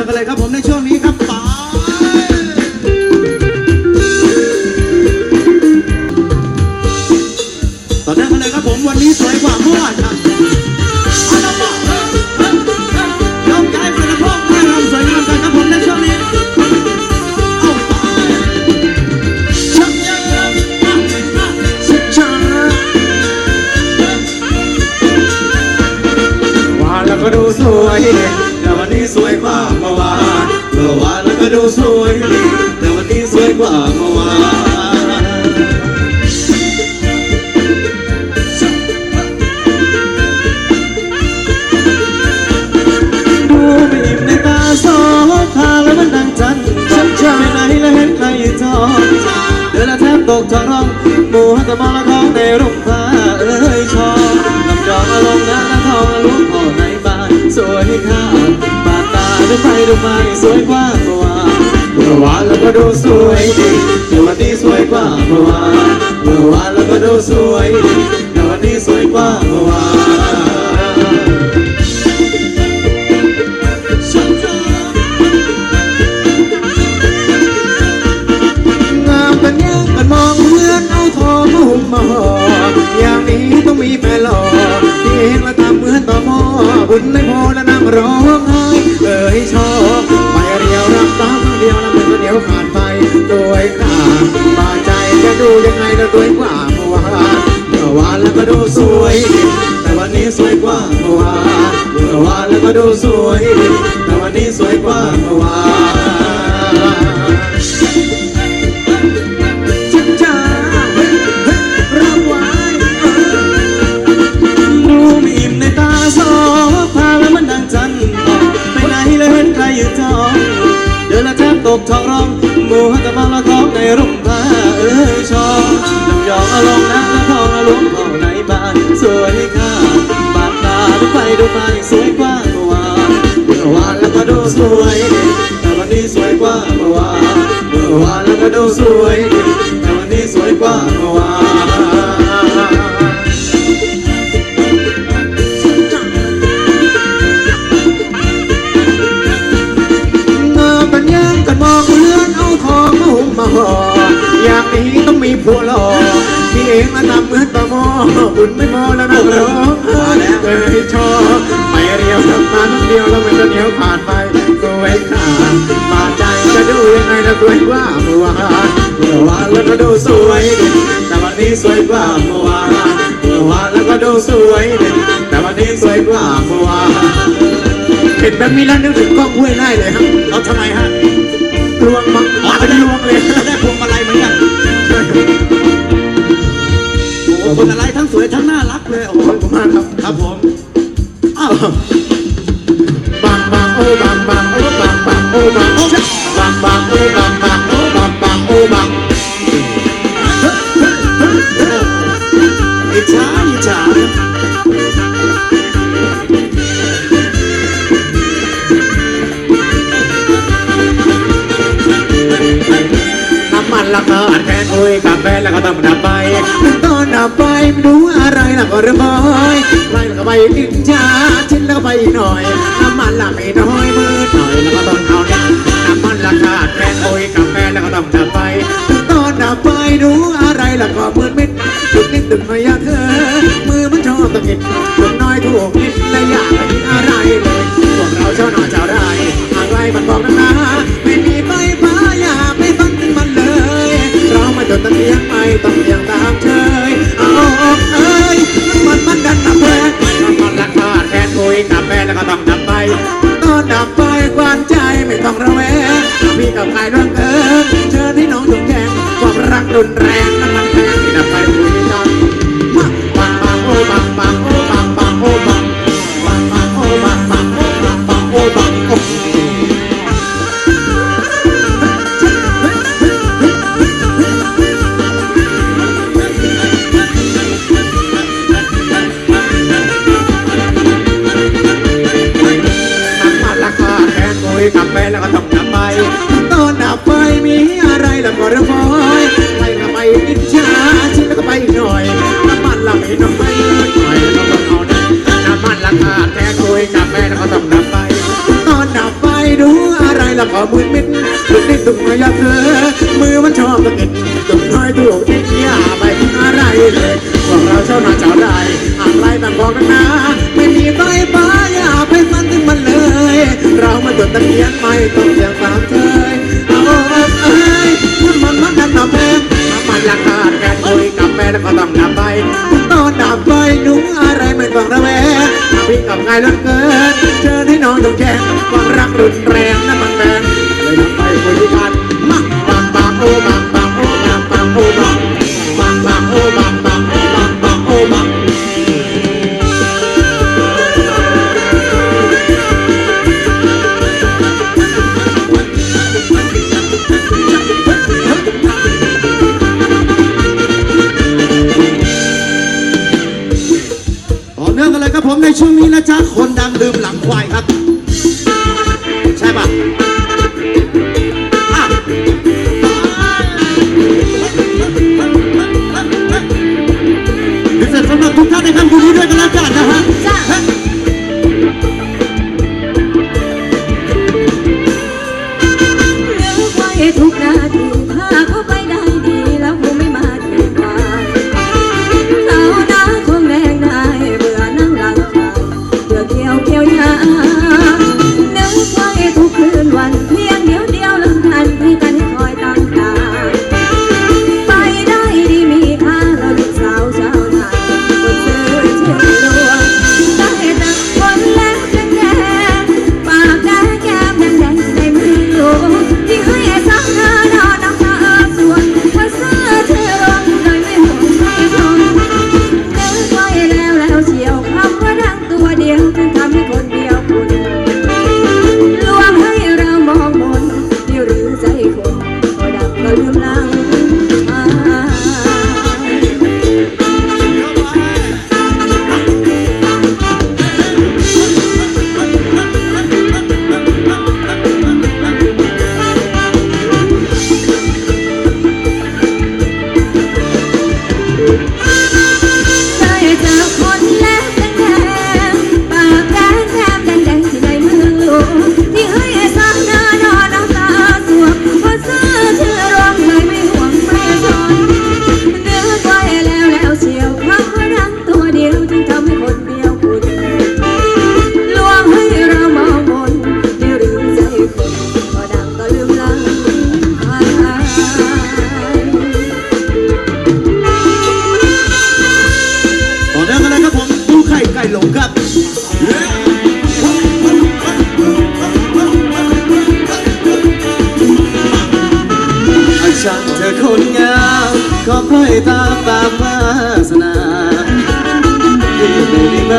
อกันเลยครับผมในช่วงนี้ ดูสวย แต่วันนี้สวยกว่าเมื่อวานดูไม่อิ่มในตาสองพาแล้วมันดังจันทร์ฉันจะไปไหนแล้วเห็นใครยืนจองเดินแล้วแทบตกทองร้องหมู่หันตะมองละของในร่มผ้าเอ้ยชอบลำจองอารมณ์นะทองล้วงพ่อในบ้านสวยข้ามบานตาดูไปดูมาสวยกว่าเมื่อวาน เมื่อวานแล้วก็ดูสวยดีแต่วันนี้สวยกว่าเมื่อวานเมื่อวานแล้วก็ดูสวยดีแต่วันนี้สวยกว่าเมื่อวานงามกันยังกันมองเพื่อนเอาทองมาหุ่มมาห่ออย่างนี้ต้องมีแฟนหล่อที่เห็นและทำเหมือนต่อหม้อบุญไม่พอและนั่ ยังไงแล้วสวยกว่าเมื่อวานเมื่อวานแล้วก็ดูสวยแต่วันนี้สวยกว่าเมื่อวานเมื่อวานแล้วก็ดูสวยแต่วันนี้สวยกว่าเมื่อวานชักช้ารับไว้ดูไม่อิ่มในตาสองพาแล้วมันดังจันทร์ไปไหนแล้วเห็นใครอยืนจองเดินและแทบตกท้องร้องหมู่หันตะมาละของในร่มผ้า ชอบลำยองอารมณ์นะละทองละล้วงเข้าในบ้าน สวยค่าบานตาดูไปดูมายังสวยกว่าเมื่อวานเมื่อวานแล้วก็ดูสวยดีแต่วันนี้สวยกว่าเมื่อวานเมื่อวานแล้วก็ดูสวยดีแต่วันนี้สวยกว่าเมื่อวานงามกันย่างกันมองเลื่อนเอาทองมาหุ่มมาห่ออย่างนี้ต้อง มีผัวหล่อพี่เองมาทำเหมือนตะมอบุญไม่พอแล้วนะร้องเอ้ยชอบไปเรียวทำมาทั้งเดียวแล้วมันจะเหนียวผ่านไปสวยขาดบาดใจจะดูยังไงนะสวยกว่าเมื่อวานเมื่อวานแล้วก็ดูสวยแต่วันนี้สวยกว่าเมื่อวานเมื่อวานแล้วก็ดูสวยแต่วันนี้สวยกว่าเมื่อวานเห็นแบบนี้แล้วนึกถึงกล้องห้วยไร่เลยครับเราทำไมฮะลวงมังอ๋อเป็นลวงเลย คนอะไรทั้งสวยทั้งน่ารักเลยโอ้โหขอบคุณมากครับ ครับผมอ้าวบังบังโอ้บังบังโอ้บังบังโอ้บังบัง ไปแล้วก็ไปกินชาชิ้นแล้วไปหน่อยน้ำมันละไม่น้อยมือหน่อยแล้วก็ต้องเอาเนี่ยน้ำมันละคาดแค่คุยกับแฟนแล้วก็ต้องดับไปถึงตอนดับไปรู้อะไรแล่ะก็มืดมิดจุดนิดตึงหน่อยอะเธอ มือมันชอบตะกิดจุดน้อยถูกนิดและอยากไปกินอะไรเลยพวกเราชาวนอนชาไร่อะไรมันบอกนะนะไม่มีไฟฟ้าอย่าไปฟังมันเลยเรามาจนตะเกียงไม่ต้องเพียงตามเชยเอ ค ย่าเผอมือมันชอบกระเด็นตุ่มน้อยตัวนิดอย่าไปอะไรเลยพวกเราเช่านาเจ้าได้อาไรต่างบอกกันนะ ไม่มีใบ้าอย่าไปฟันถึงมันเลย เรามาตุ่ตะเกียงไม่ต้องเสียงตามเคยเอาเอ้ยมันมันมันกันต่อเพลงมันอยากขาดแกคุยกับแม่แล้วก็ต้องดับไปตอนดับไปนุ่งอะไรไม่ต้องระแวงพี่กับไงเหลือเกินเจอที่น้องต้องแจ้งความรักรุนแรง ช่วงนี้นะจ๊ะคนดังดื่มหลังควายครับ ใช่ปะอะพิเศษสำหรับทุกท่านในค่ำคืนนี้ด้วยกันแล้วกันนะฮะ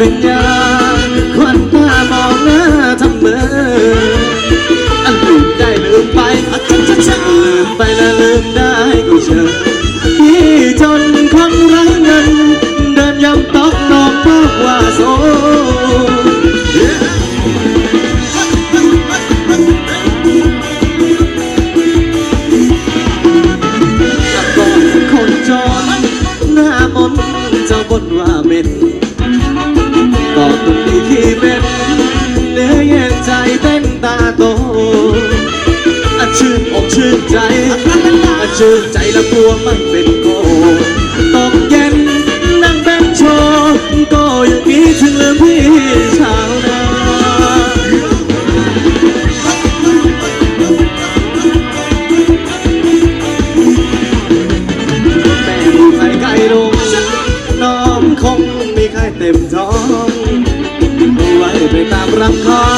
ริญญาควันตามองหน้าทำเมื่ออันลืมได้ลืมไปอัจะจะลืมไปและลืมได้ก็เชิญที่จน ชื่นใจและกัวมันเป็นโกตกเย็นนั่งแบงโชว์ก็ยังมีถึงลืมพี่ชาวนาแม่ดูไข่ไก่ลงน้องคงมีไข่เต็มท้องไว้ไปตามรำคอ